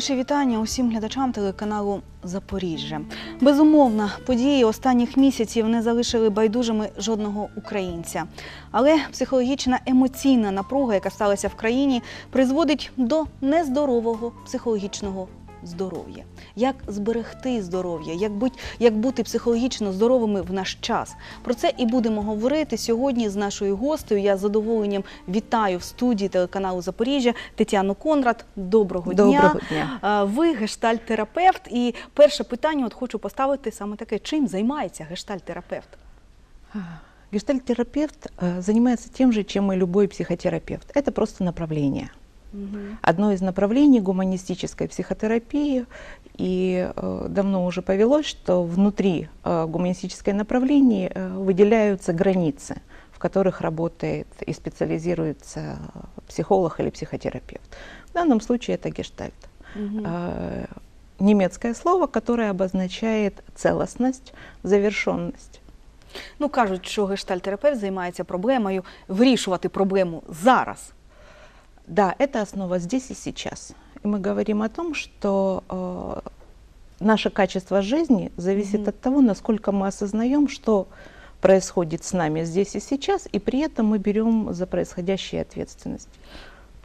Наші вітання усім глядачам телеканалу Запоріжжя. Безумовно, події останніх місяців не залишили байдужими жодного українця. Але психологічна емоційна напруга, яка сталася в країні, призводить до нездорового психологічного здоров'я. Як зберегти здоров'я, як, будь, як бути психологічно здоровими в наш час? Про це і будемо говорити сьогодні з нашою гостею. Я з задоволенням вітаю в студії телеканалу Запоріжжя Тетяну Конрад. Доброго, дня. Доброго дня. А, Ви гештальт-терапевт, і перше питання от хочу поставити саме таке: чим займається гештальт-терапевт? Гештальтерапевт э, занимается тем же, чем и любой психотерапевт. Это просто направление. Одно из направлений гуманистической психотерапии. И э, давно уже повелось, что внутри э, гуманистической направлений э, выделяются границы, в которых работает и специализируется психолог или психотерапевт. В данном случае это гештальт. Мгм. Э, немецкое слово, которое обозначает целостность, завершенность. Ну кажуть, що гештальт-терапевт займається проблемою вирішувати проблему зараз. Да, это основа здесь и сейчас. И мы говорим о том, что э, наше качество жизни зависит Мгм. от того, насколько мы осознаем, что происходит с нами здесь и сейчас, и при этом мы берем за происходящее ответственность.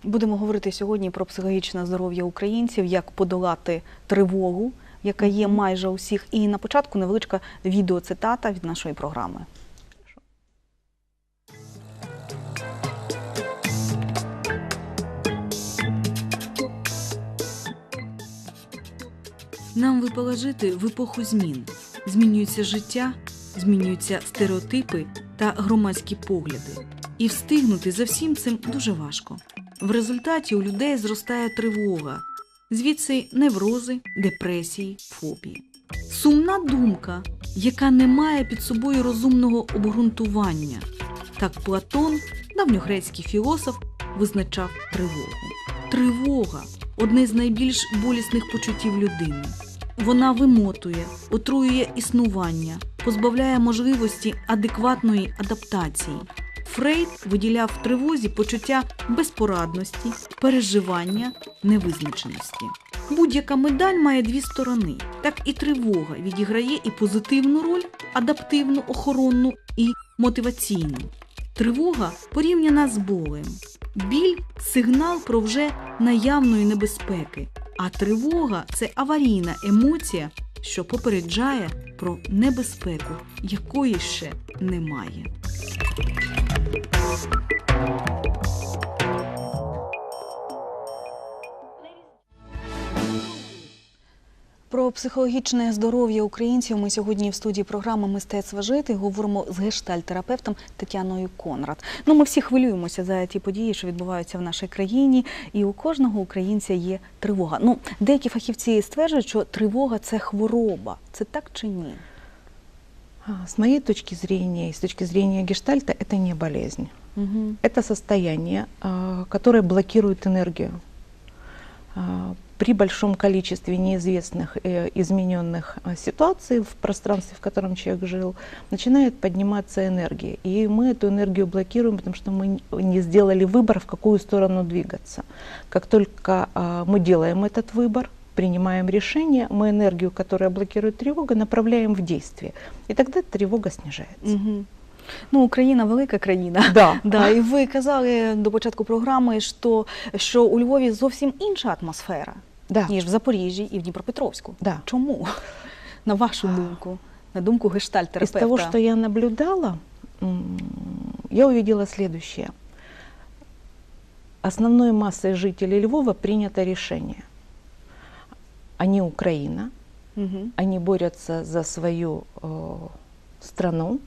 Будемо говорити сьогодні про психологічне здоров'я українців, як подолати тривогу, яка є майже у всіх. І на початку невеличка відеоцитата від нашої програми. Нам випало жити в епоху змін. Змінюється життя, змінюються стереотипи та громадські погляди. І встигнути за всім цим дуже важко. В результаті у людей зростає тривога, звідси неврози, депресії, фобії. Сумна думка, яка не має під собою розумного обґрунтування. Так Платон, давньогрецький філософ, визначав тривогу. Тривога одне з найбільш болісних почуттів людини. Вона вимотує, отруює існування, позбавляє можливості адекватної адаптації. Фрейд виділяв в тривозі почуття безпорадності, переживання, невизначеності. Будь-яка медаль має дві сторони. Так і тривога відіграє і позитивну роль, адаптивну, охоронну і мотиваційну. Тривога порівняна з болем. Біль сигнал про вже наявної небезпеки, а тривога це аварійна емоція, що попереджає про небезпеку, якої ще немає. Про психологічне здоров'я українців ми сьогодні в студії програми Мистецтва жити говоримо з гештальт-терапевтом Тетяною Конрад. Ну, ми всі хвилюємося за ті події, що відбуваються в нашій країні, і у кожного українця є тривога. Ну, деякі фахівці стверджують, що тривога це хвороба. Це так чи ні? А, С моей точки зрения и с точки зрения гештальта, это не болезнь. Угу. Это состояние, а, которое блокирует энергию. При большом количестве неизвестных, э, измененных а, ситуаций в пространстве, в котором человек жил, начинает подниматься энергия. И мы эту энергию блокируем, потому что мы не сделали выбор, в какую сторону двигаться. Как только а, мы делаем этот выбор, принимаем решение, мы энергию, которая блокирует тревогу, направляем в действие. И тогда тревога снижается. Угу. Ну, Україна велика країна. Да. Да, і ви казали до початку програми, що, що у Львові зовсім інша атмосфера, Да. ніж в Запоріжжі і в Дніпропетровську. Да. Чому? На вашу думку, на думку Из гештальт-терапевта. того, что я наблюдала, я увидела следующее. Основной массой жителей Львова принято решение. Они Украина, Мгм. они борются за свою э, страну,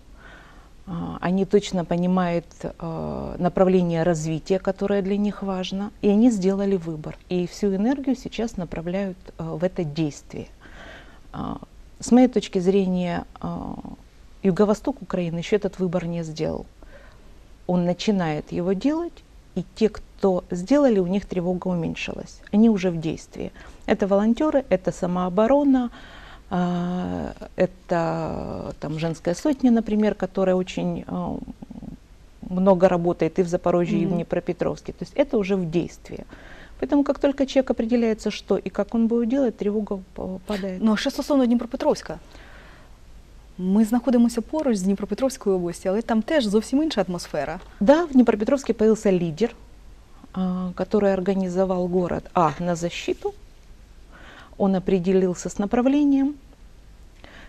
они точно понимают э, направление развития, которое для них важно, и они сделали выбор. И всю энергию сейчас направляют э, в это действие. А, С моей точки зрения, а, Юго-Восток Украины еще этот выбор не сделал. Он начинает его делать, и те, кто сделали, у них тревога уменьшилась. Они уже в действии. Это волонтеры, это самооборона, а, это там женская сотня, например, которая очень а, много работает и в Запорожье, и в Мгм. Днепропетровске. То есть это уже в действии. Поэтому как только человек определяется, что и как он будет делать, тревога п- падает. Ну, а що стосовно Дніпропетровська. Ми знаходимося поруч з Дніпропетровською областю, але там теж зовсім інша атмосфера. Да, в Днепропетровске появился лидер, а, который организовал город А на защиту. Он определился с направлением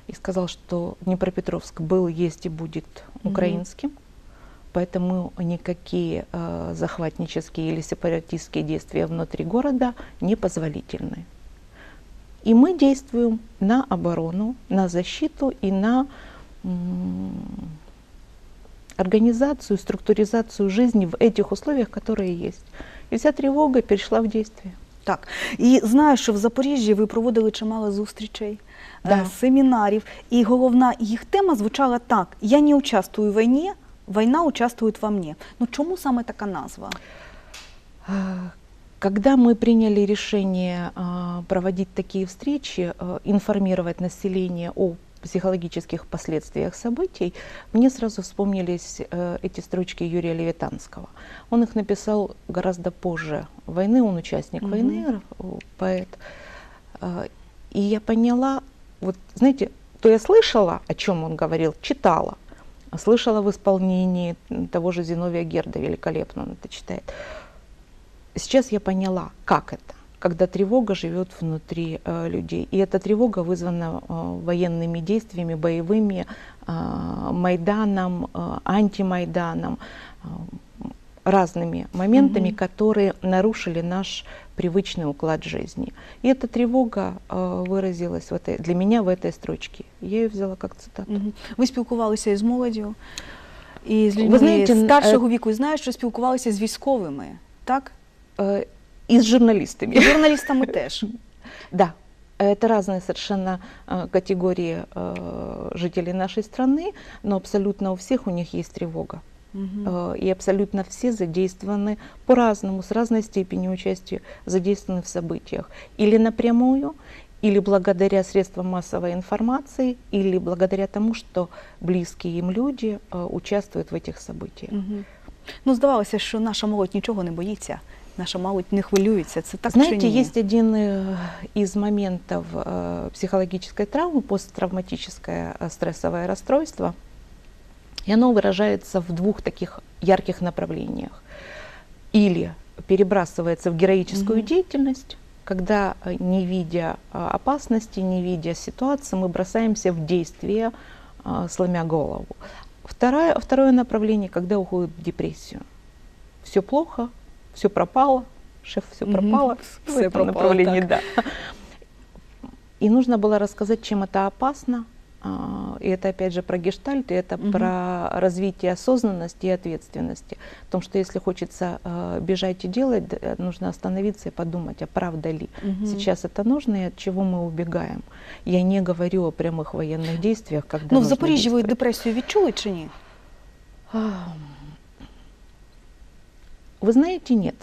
и сказал, что Днепропетровск был, есть и будет украинским. Поэтому никакие э, захватнические или сепаратистские действия внутри города непозволительны. И мы действуем на оборону, на защиту и на организацию, структуризацию жизни в этих условиях, которые есть. И вся тревога перешла в действие. Так. І знаю, що в Запоріжжі ви проводили чимало зустрічей, Да. е, семінарів. І головна їх тема звучала так: Я не участвую в війні, війна участвує во мне. Ну чому саме така назва? Когда мы приняли решение проводить такие встречи, информировать население о психологических последствиях событий, мне сразу вспомнились э, эти строчки Юрия Левитанского. Он их написал гораздо позже войны, он участник Мгм. войны, э, поэт. А, И я поняла, вот знаете, то я слышала, о чем он говорил, читала, слышала в исполнении того же Зиновия Герда, великолепно он это читает. Сейчас я поняла, как это, когда тревога живет внутри э, людей. И эта тревога вызвана э, военными действиями, боевыми, э, Майданом, э, антимайданом, э, разными моментами, Мгм. которые нарушили наш привычный уклад жизни. И эта тревога э, выразилась в этой, для меня в этой строчке. Я ее взяла как цитату. Мгм. Ви спілкувалися із молоддю і з Ви людьми знаєте, н- старшого е- віку. І знаю, що спілкувалися з військовими, так? Э, И с журналистами. І з журналістами теж. Да, это разные совершенно э, категории э, жителей нашей страны, но абсолютно у всех у них есть тревога. Мгм. Э, И абсолютно все задействованы по-разному, с разной степенью участия, задействованы в событиях. Или напрямую, или благодаря средствам массовой информации, или благодаря тому, что близкие им люди э, участвуют в этих событиях. Мгм. Ну, здавалося, що наша молодь нічого не боїться, наша молодь не хвилюється. Це так Знаете, чи ні? есть один э, из моментов э, психологической травмы, посттравматическое э, стрессовое расстройство, и оно выражается в двух таких ярких направлениях. Или перебрасывается в героическую Мгм. деятельность, когда, не видя опасности, не видя ситуации, мы бросаемся в действие, сломя голову. Второе, второе направление, когда уходит в депрессию. Все плохо, все пропало, шеф, все Мгм. пропало. в Все этом пропало, направлении, так. да. И нужно было рассказать, чем это опасно. а, И это опять же про гештальт, и это Мгм. про развитие осознанности и ответственности. В том, что если хочется э, бежать и делать, д- э, нужно остановиться и подумать, а правда ли Мгм. сейчас это нужно и от чего мы убегаем. Я не говорю о прямых военных действиях, когда Ну, в нужно Запоріжжі ви действовать. депресію відчули чи ні? А, Вы знаете, нет.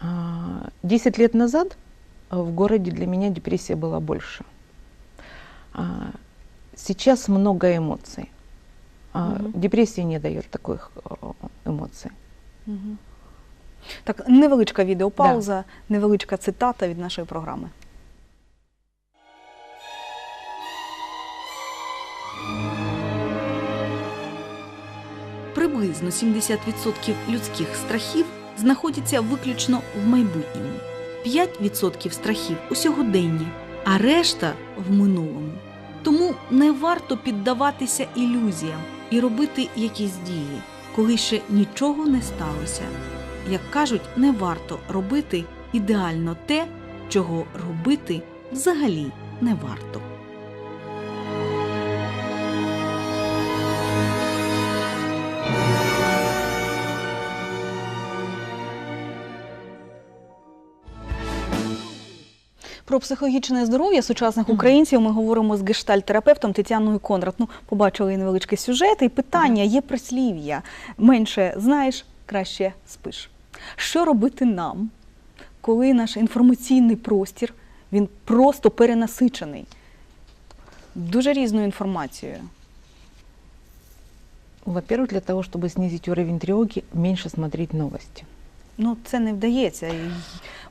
А, Десять лет назад а, в городе для меня депрессия была больше. А, Сейчас много эмоций. А, Мгм. Депрессия не дает таких а, эмоций. Мгм. Так, невеличка відеопауза, невеличка цитата від нашої програми. Приблизно 70% людських страхів знаходяться виключно в майбутньому, 5% страхів у сьогоденні, а решта в минулому. Тому не варто піддаватися ілюзіям і робити якісь дії, коли ще нічого не сталося. Як кажуть, не варто робити ідеально те, чого робити взагалі не варто. Про психологічне здоров'я сучасних українців ми говоримо з гештальт-терапевтом Тетяною Конрад. Ну, побачили невеличкий сюжет і питання є прислів'я. Менше знаєш, краще спиш. Що робити нам, коли наш інформаційний простір він просто перенасичений дуже різною інформацією? Во-первых, для того, чтобы снизить уровень тревоги, меньше смотреть новости. Ну, це не вдається. І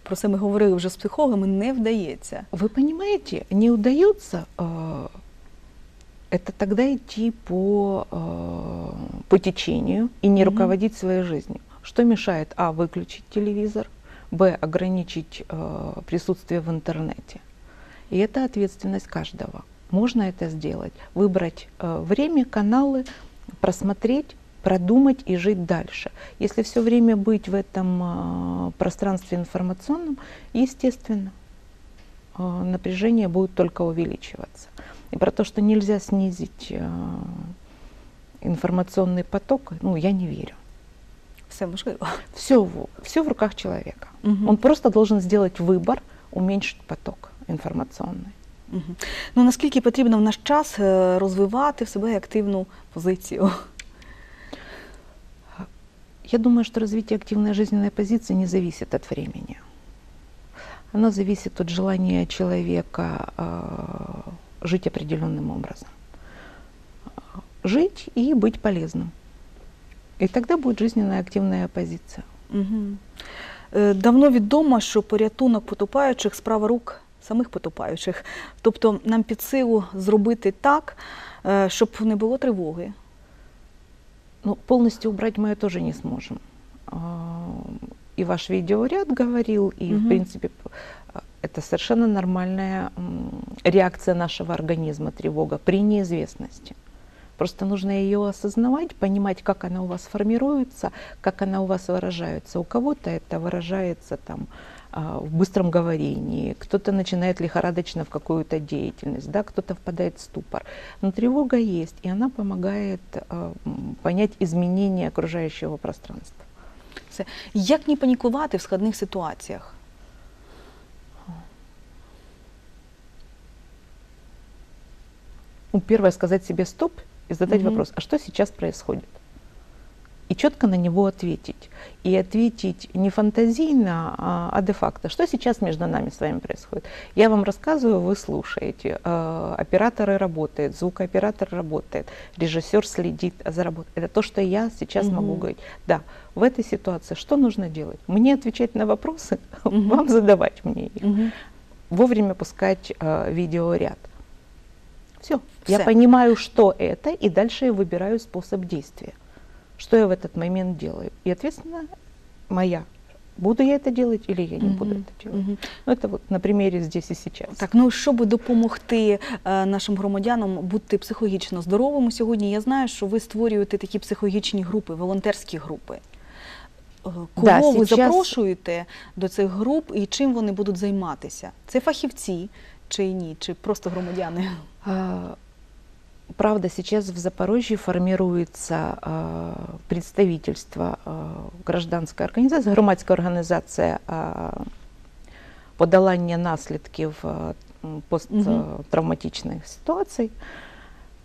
про це ми говорили вже з психологами, не вдається. Вы понимаете, не удается э, это тогда идти по, э, по течению и не Мгм. руководить своей жизнью. Что мешает? А. Выключить телевизор, Б. Ограничить э, присутствие в интернете. И это ответственность каждого. Можно это сделать, выбрать э, время, каналы, просмотреть, продумать и жить дальше. Если все время быть в этом э, пространстве информационном, естественно, э, напряжение будет только увеличиваться. И про то, что нельзя снизить э, информационный поток, ну, я не верю. Все можливо. Все, в- все в руках человека. Мгм. Он просто должен сделать выбор, уменьшить поток информационный. Мгм. Ну наскільки потрібно в наш час е, розвивати в себе активну позицію? Я думаю, что развитие активной жизненной позиции не зависит от времени. Оно зависит от желания человека э, жить определенным образом. Э, Жить и быть полезным. И тогда будет жизненная активная позиция. Мгм. Е, Давно відомо, що порятунок потопаючих справа рук самих потопаючих. Тобто нам під силу зробити так, щоб не було тривоги. Ну, полностью убрать мы ее тоже не сможем. А, И ваш видеоряд говорил, и, Мгм. в принципе, а, это совершенно нормальная реакция нашего организма, тревога при неизвестности. Просто нужно ее осознавать, понимать, как она у вас формируется, как она у вас выражается. У кого-то это выражается там в быстром говорении, кто-то начинает лихорадочно в какую-то деятельность, да, кто-то впадает в ступор. Но тревога есть, и она помогает а, понять изменения окружающего пространства. Як не панікувати в складних ситуаціях? Ну, первое сказать себе стоп и задать Мгм. вопрос, а что сейчас происходит? И четко на него ответить. И ответить не фантазийно, а, а де-факто. Что сейчас между нами с вами происходит? Я вам рассказываю, вы слушаете. Э, Операторы работают, звукооператор работает, режиссер следит за работой. Это то, что я сейчас могу Мгм. говорить. Да, в этой ситуации что нужно делать? Мне отвечать на вопросы, Мгм. вам задавать мне их. Мгм. вовремя пускать э, видеоряд. Все. Я Всё. понимаю, что это, и дальше я выбираю способ действия. Что я в этот момент делаю. И ответственно моя. Буду я это делать или я не буду Мгм. это делать. Мгм. Ну, это вот на примере здесь и сейчас. Так, ну щоб допомогти е, нашим громадянам бути психологічно здоровими сьогодні, я знаю, що ви створюєте такі психологічні групи, волонтерські групи. Е, Кого Да, ви сейчас- запрошуєте до цих груп і чим вони будуть займатися? Це фахівці чи ні, чи просто громадяни? Правда, сейчас в Запорожье формируется а, представительство а, гражданской организации, громадська организация а, подолання наслідків а, м, посттравматичных ситуаций.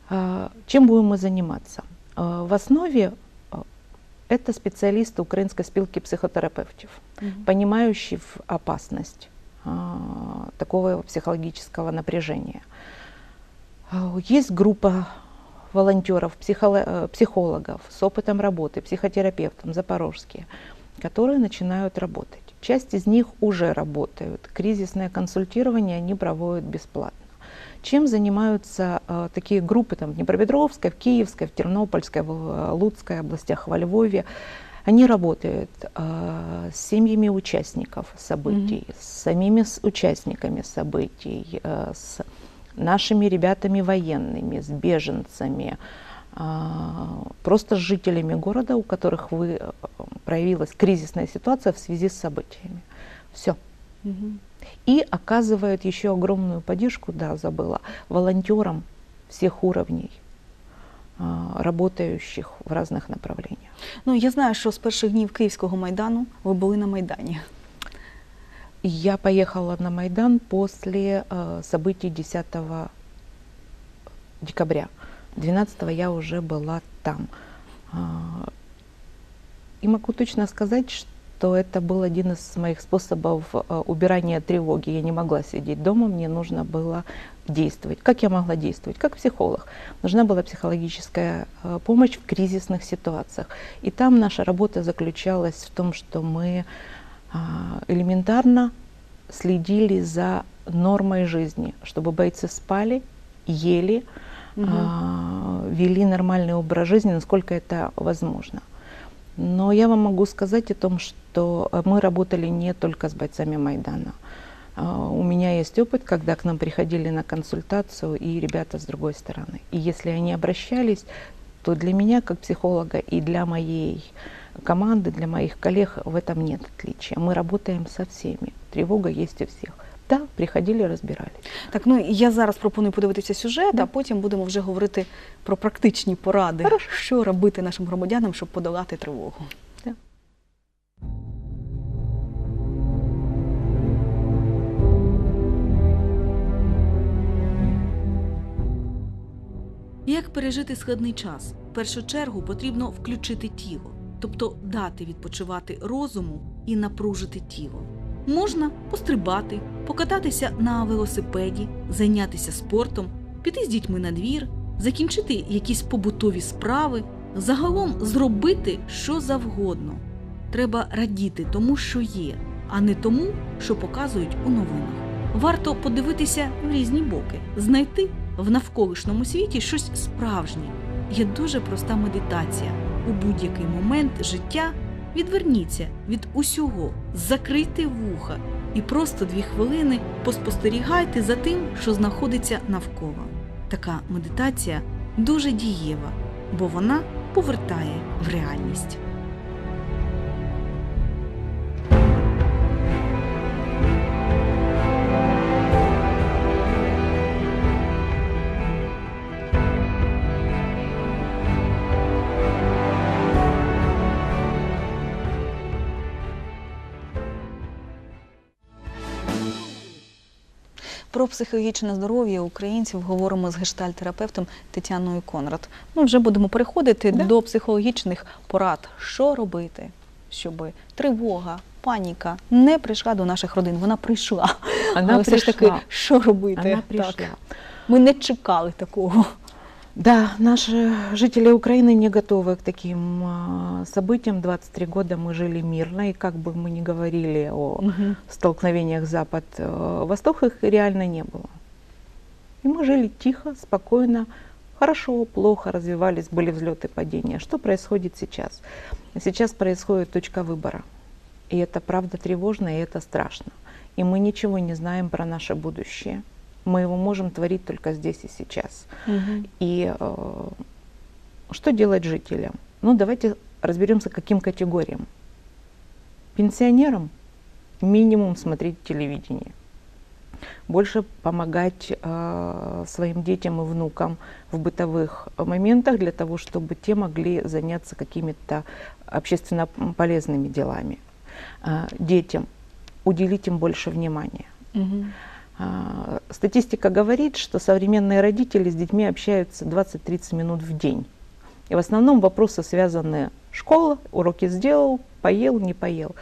А, Чем будем мы заниматься? А, В основе а, это специалисты Украинской спилки психотерапевтов понимающий в опасность а, такого психологического напряжения. А, Есть группа волонтеров, психоло- э, психологов с опытом работы, психотерапевтом, запорожские, которые начинают работать. Часть из них уже работают. Кризисное консультирование они проводят бесплатно. Чем занимаются э, такие группы там, в Днепропетровской, в Киевской, в Тернопольской, в э, Луцкой областях, во Львове? Они работают э, с семьями участников событий, с самими с участниками событий, э, с нашими ребятами военными, с беженцами, а, просто с жителями города, у которых вы, э, проявилась кризисная ситуация в связи с событиями. Все. Мгм. И оказывают еще огромную поддержку, да, забыла, волонтерам всех уровней, а, работающих в разных направлениях. Ну я знаю, що з перших днів Київського майдану ви були на майдані. Я поехала на Майдан после э, событий 10 декабря. 12 я уже была там. А, И могу точно сказать, что это был один из моих способов э, убирания тревоги. Я не могла сидеть дома, мне нужно было действовать. Как я могла действовать? Как психолог. Нужна была психологическая э, помощь в кризисных ситуациях. И там наша работа заключалась в том, что мы элементарно следили за нормой жизни, чтобы бойцы спали, ели, а, вели нормальный образ жизни, насколько это возможно. Но я вам могу сказать о том, что мы работали не только с бойцами Майдана. А, У меня есть опыт, когда к нам приходили на консультацию и ребята с другой стороны. И если они обращались, то для меня, как психолога, и для моей команды, для моих коллег в этом нет отличия. Мы работаем со всеми. Тревога есть у всех. Да, приходили, разбирались. Так, ну я зараз пропоную подивитися сюжет, Да. а потім будемо вже говорити про практичні поради, Хорошо. що робити нашим громадянам, щоб подолати тривогу. Да. Як пережити складний час? В першу чергу потрібно включити тіло, тобто дати відпочивати розуму і напружити тіло. Можна пострибати, покататися на велосипеді, зайнятися спортом, піти з дітьми на двір, закінчити якісь побутові справи, загалом зробити що завгодно. Треба радіти тому, що є, а не тому, що показують у новинах. Варто подивитися в різні боки, знайти в навколишньому світі щось справжнє. Є дуже проста медитація. У будь-який момент життя відверніться від усього, закрийте вуха і просто дві хвилини поспостерігайте за тим, що знаходиться навколо. Така медитація дуже дієва, бо вона повертає в реальність. Про психологічне здоров'я українців говоримо з гештальтерапевтом Тетяною Конрад. Ми вже будемо переходити Да. до психологічних порад, що робити, щоб тривога, паніка не прийшла до наших родин. Вона прийшла. Вона Але все ж таки, що робити? Вона прийшла. Так. Ми не чекали такого. Да, наши жители Украины не готовы к таким а, событиям. 23 года мы жили мирно, и как бы мы ни говорили о столкновениях Запад-Восток, их реально не было. И мы жили тихо, спокойно, хорошо, плохо развивались, были взлеты и падения. Что происходит сейчас? Сейчас происходит точка выбора. И это правда тревожно, и это страшно. И мы ничего не знаем про наше будущее. Мы его можем творить только здесь и сейчас. Мгм. И э, что делать жителям? Ну, давайте разберемся, каким категориям. Пенсионерам минимум смотреть телевидение. Больше помогать э, своим детям и внукам в бытовых моментах для того, чтобы те могли заняться какими-то общественно полезными делами. Э, детям уделить им больше внимания. Мгм. А, Статистика говорит, что современные родители с детьми общаются 20-30 минут в день. И в основном вопросы связаны школа, уроки сделал, поел, не поел.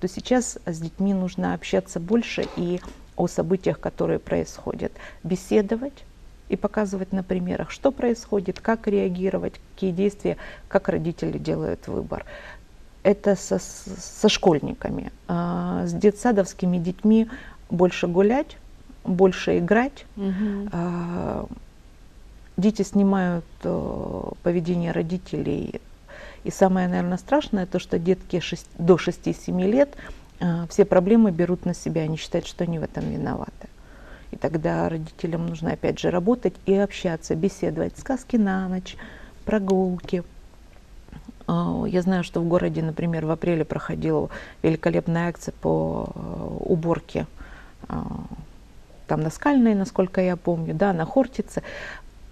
То сейчас с детьми нужно общаться больше и о событиях, которые происходят, беседовать и показывать на примерах, что происходит, как реагировать, какие действия, как родители делают выбор. Это со, со школьниками. А, С детсадовскими детьми больше гулять, больше играть. А, Дети снимают э, поведение родителей. И самое, наверное, страшное, то, что детки шесть- до 6-7 лет а, все проблемы берут на себя, они считают, что они в этом виноваты. И тогда родителям нужно опять же работать и общаться, беседовать, сказки на ночь, прогулки. А, Я знаю, что в городе, например, в апреле проходила великолепная акция по э, уборке а, там на Скальной, насколько я помню, да, на Хортице,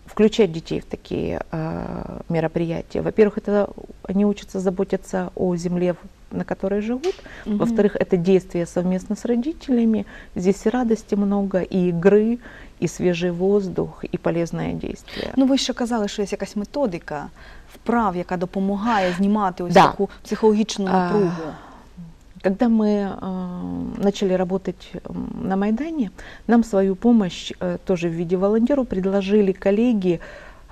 включать детей в такие а, мероприятия. Во-первых, это они учатся заботиться о земле, в- на которой живут. Мгм. Во-вторых, это действие совместно с родителями. Здесь и радости много, и игры, и свежий воздух, и полезное действие. Ну, ви ще казали, що є якась методика вправ, яка допомагає знімати ось Да. таку психологічну А, напругу. когда мы э, начали работать на Майдане, нам свою помощь э, тоже в виде волонтеров предложили коллеги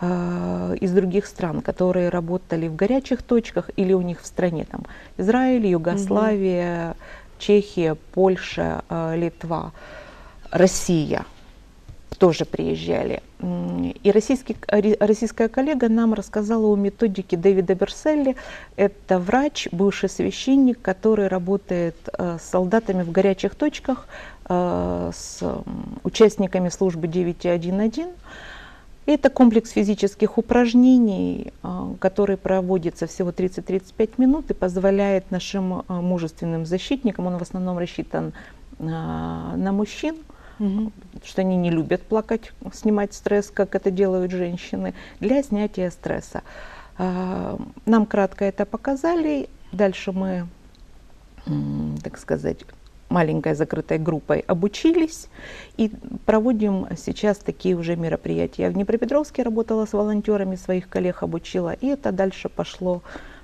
э, из других стран, которые работали в горячих точках или у них в стране, там Израиль, Югославия, Чехия, Польша, Литва, Россия тоже приезжали. И российский, российская коллега нам рассказала о методике Дэвида Берселли. Это врач, бывший священник, который работает э, с солдатами в горячих точках, э, с участниками службы 911. И это комплекс физических упражнений, э, который проводится всего 30-35 минут и позволяет нашим мужественным защитникам, он в основном рассчитан на мужчин, Потому что они не любят плакать, снимать стресс, как это делают женщины, для снятия стресса. А, Нам кратко это показали. Дальше мы, так сказать, маленькой закрытой группой обучились и проводим сейчас такие уже мероприятия. Я в Днепропетровске работала с волонтерами, своих коллег обучила, и это дальше пошло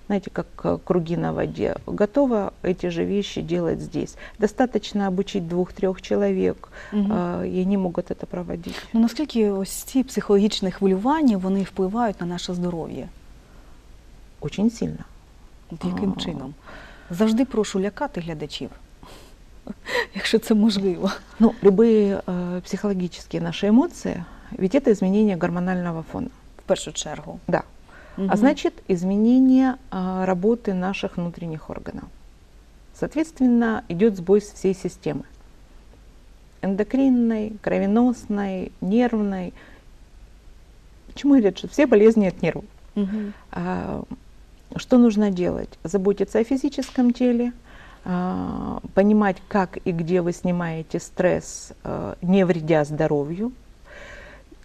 знаете, как э, круги на воде. Готова эти же вещи делать здесь. Достаточно обучить двух-трех человек, Мгм. а, и они можуть это проводити. Ну наскільки ось ці психологічні хвилювання вони впливають на наше здоров'я? Очень сильно. От яким А. чином? Завжди прошу лякати глядачів, якщо це можливо. Ну, любые э, психологические наши эмоции, ведь это изменение гормонального фона. В першу чергу. Да. А значит, изменение а, работы наших внутренних органов. Соответственно, идет сбой всей системы. Эндокринной, кровеносной, нервной. Почему говорят, что все болезни от нервов? Мгм. А, Что нужно делать? Заботиться о физическом теле, а, понимать, как и где вы снимаете стресс, а, не вредя здоровью,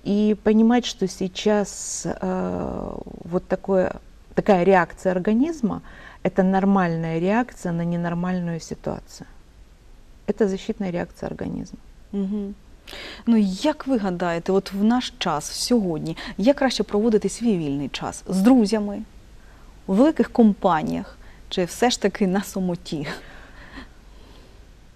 и понимать, что сейчас а, вот такое, такая реакция организма – это нормальная реакция на ненормальную ситуацию. Это защитная реакция организма. Мгм. Ну як ви гадаєте, от в наш час сьогодні, як краще проводити свій вільний час з друзями, у великих компаніях, чи все ж таки на самоті?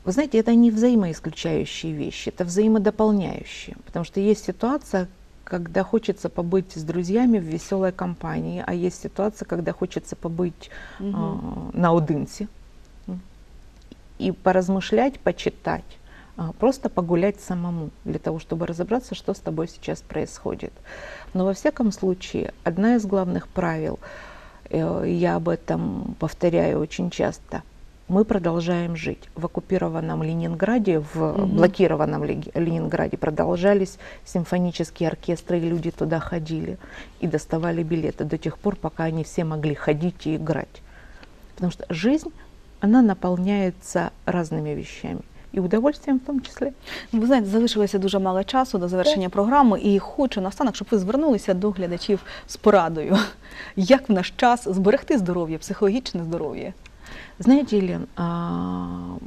Вы знаете, это не взаимоисключающие вещи, это взаимодополняющие. Потому что есть ситуация, когда хочется побыть с друзьями в веселой компании, а есть ситуация, когда хочется побыть Мгм. а, наодинці м, и поразмышлять, почитать, а, просто погулять самому для того, чтобы разобраться, что с тобой сейчас происходит. Но во всяком случае, одна из главных правил, э, я об этом повторяю очень часто, мы продолжаем жить. В оккупированном Ленинграде, в Мгм. блокированном Леги- Ленинграде продолжались симфонические оркестры, и люди туда ходили и доставали билеты до тех пор, пока они все могли ходить и играть. Потому что жизнь, она наполняется разными вещами. И удовольствием в том числе. Ну, Ви знаєте, залишилося дуже мало часу до завершення програми, і хочу наостанок, щоб ви звернулися до глядачів з порадою. Як в наш час зберегти здоров'я, психологічне здоров'я? Знаете, Елен, а,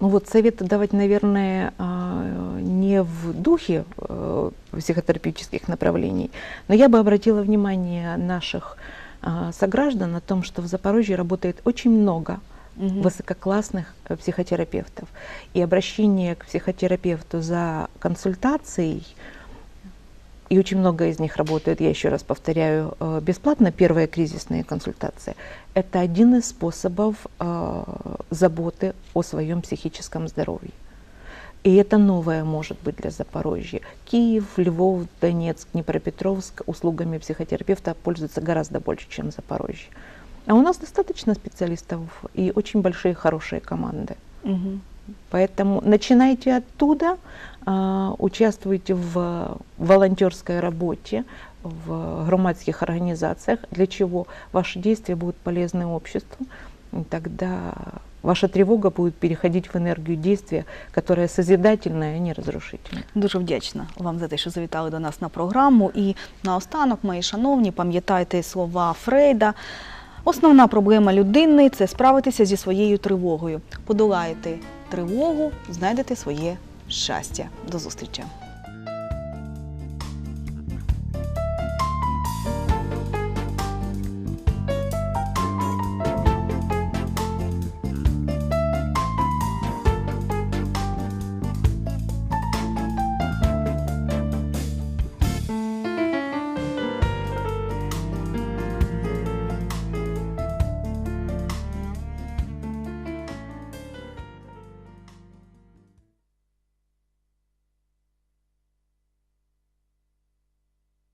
ну вот совет давать, наверное, а, не в духе э, психотерапевтических направлений, но я бы обратила внимание наших а, сограждан о том, что в Запорожье работает очень много Мгм. высококлассных э, психотерапевтов. И обращение к психотерапевту за консультацией, и очень много из них работают, я еще раз повторяю, э, бесплатно, первая кризисная консультация, это один из способов э, заботы о своем психическом здоровье. И это новое может быть для Запорожья. Киев, Львов, Донецк, Днепропетровск услугами психотерапевта пользуются гораздо больше, чем Запорожье. А у нас достаточно специалистов и очень большие хорошие команды. Мгм. Поэтому начинайте оттуда, а, участвуйте в волонтерской работе, в громадских организациях, для чего ваши действия будут полезны обществу. И тогда ваша тревога будет переходить в энергию действия, которая созидательная, а не разрушительная. Дуже вдячна вам за те, що завітали до нас на програму. І наостанок, мої шановні, пам'ятайте слова Фрейда. Основна проблема людини це справитися зі своєю тривогою. Подолаєте тривогу, знайдете своє щастя. До зустрічі.